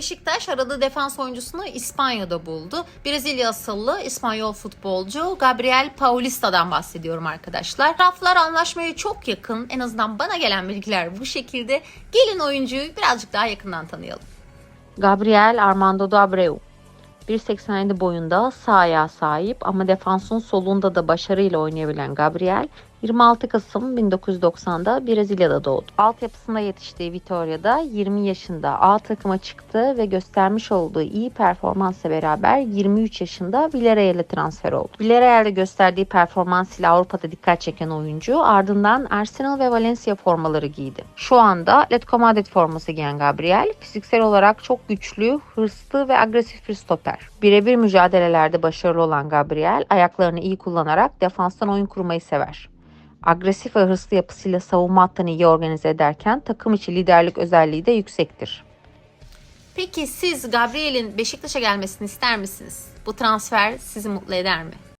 Beşiktaş aradığı defans oyuncusunu İspanya'da buldu. Brezilya asıllı İspanyol futbolcu Gabriel Paulista'dan bahsediyorum arkadaşlar. Taraflar anlaşmaya çok yakın. En azından bana gelen bilgiler bu şekilde. Gelin oyuncuyu birazcık daha yakından tanıyalım. Gabriel Armando da Abreu. 1.87 boyunda sağ ayağa sahip ama defansın solunda da başarıyla oynayabilen Gabriel 26 Kasım 1990'da Brezilya'da doğdu. Altyapısında yetiştiği Vitoria'da 20 yaşında A takıma çıktı ve göstermiş olduğu iyi performansla beraber 23 yaşında Villarreal'e transfer oldu. Villarreal'de gösterdiği performans ile Avrupa'da dikkat çeken oyuncu ardından Arsenal ve Valencia formaları giydi. Şu anda Atletico Madrid forması giyen Gabriel fiziksel olarak çok güçlü, hırslı ve agresif bir stoper. Birebir mücadelelerde başarılı olan Gabriel ayaklarını iyi kullanarak defanstan oyun kurmayı sever. Agresif ve hırslı yapısıyla savunma hattını iyi organize ederken takım içi liderlik özelliği de yüksektir. Peki siz Gabriel'in Beşiktaş'a gelmesini ister misiniz? Bu transfer sizi mutlu eder mi?